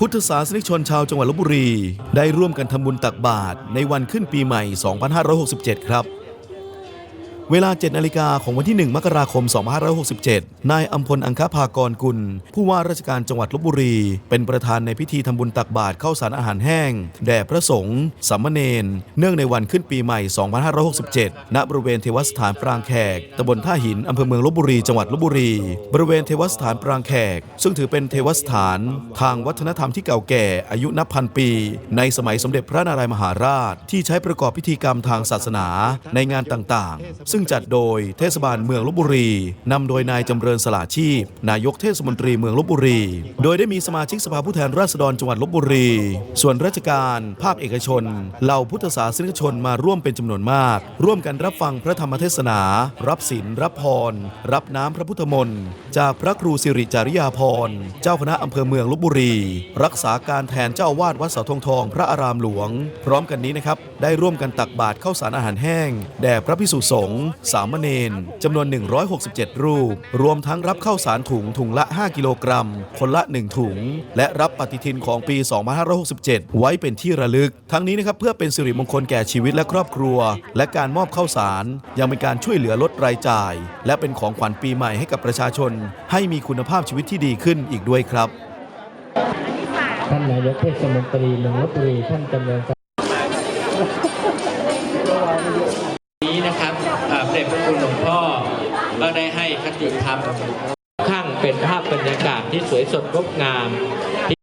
พุทธศาสนิกชนชาวจังหวัดลบบุรี ได้ร่วมกันทำบุญตักบาตรในวันขึ้นปีใหม่ 2567 ครับ เวลา 7 นาฬิกาของวันที่ 1 มกราคม 2567 นายอัมพลอังคภากรกุล ผู้ว่าราชการจังหวัดลบบุรี เป็นประธานในพิธีทำบุญตักบาตรข้าวสารอาหารแห้ง แด่พระสงฆ์สามเณร เนื่องในวันขึ้นปีใหม่ 2567 ณ บริเวณเทวสถานปรางแขก ตำบลท่าหิน อำเภอเมืองลบบุรี จังหวัดลบบุรี บริเวณเทวสถานปรางแขก ซึ่งถือเป็นเทวสถาน ทางวัฒนธรรมที่เก่าแก่ อายุนับพันปี ในสมัยสมเด็จพระนารายมหาราช ที่ใช้ประกอบพิธีกรรมทางศาสนาในงานต่างๆซึ่งจัดโดยเทศบาลเมืองลบบุรีนำโดยนายจำเริญสละชีพ นายกเทศมนตรีเมืองลบบุรี โดยได้มีสมาชิกสภาผู้แทนราษฎรจังหวัดลบบุรี ส่วนราชการภาคเอกชนเหล่าพุทธศาสนิกชนมาร่วมเป็นจำนวนมาก ร่วมกันรับฟังพระธรรมเทศนา รับศีลรับพร รับน้ำพระพุทธมนต์จากพระครูสิริจาริยาพร เจ้าคณะอำเภอเมืองลบบุรี รักษาการแทนเจ้าวาดวัดเสาธงทอง พระอารามหลวง พร้อมกันนี้นะครับได้ร่วมกันตักบาตรข้าวสารอาหารแห้งแด่พระพิสุสงฆ์สามเณรจำนวน 167 รูป รวมทั้งรับข้าวสารถุงถุงละ 5 กิโลกรัม คนละ 1 ถุง และรับปฏิทินของปี 2567 ไว้เป็นที่ระลึก ทั้งนี้นะครับเพื่อเป็นสิริมงคลแก่ชีวิตและครอบครัว และการมอบข้าวสาร ยังเป็นการช่วยเหลือลดรายจ่าย และเป็นของขวัญปีใหม่ให้กับประชาชน ให้มีคุณภาพชีวิตที่ดีขึ้นอีกด้วยครับท่านนายกเทศมนตรีเมืองลบบุรีท่านจำเริญศั นี้นะครับเพระเดชพระคุณหลวงพ่อก็ได้ให้คติธรรมข้างเป็นภาพบรรยากาศที่สวยสดงดงามท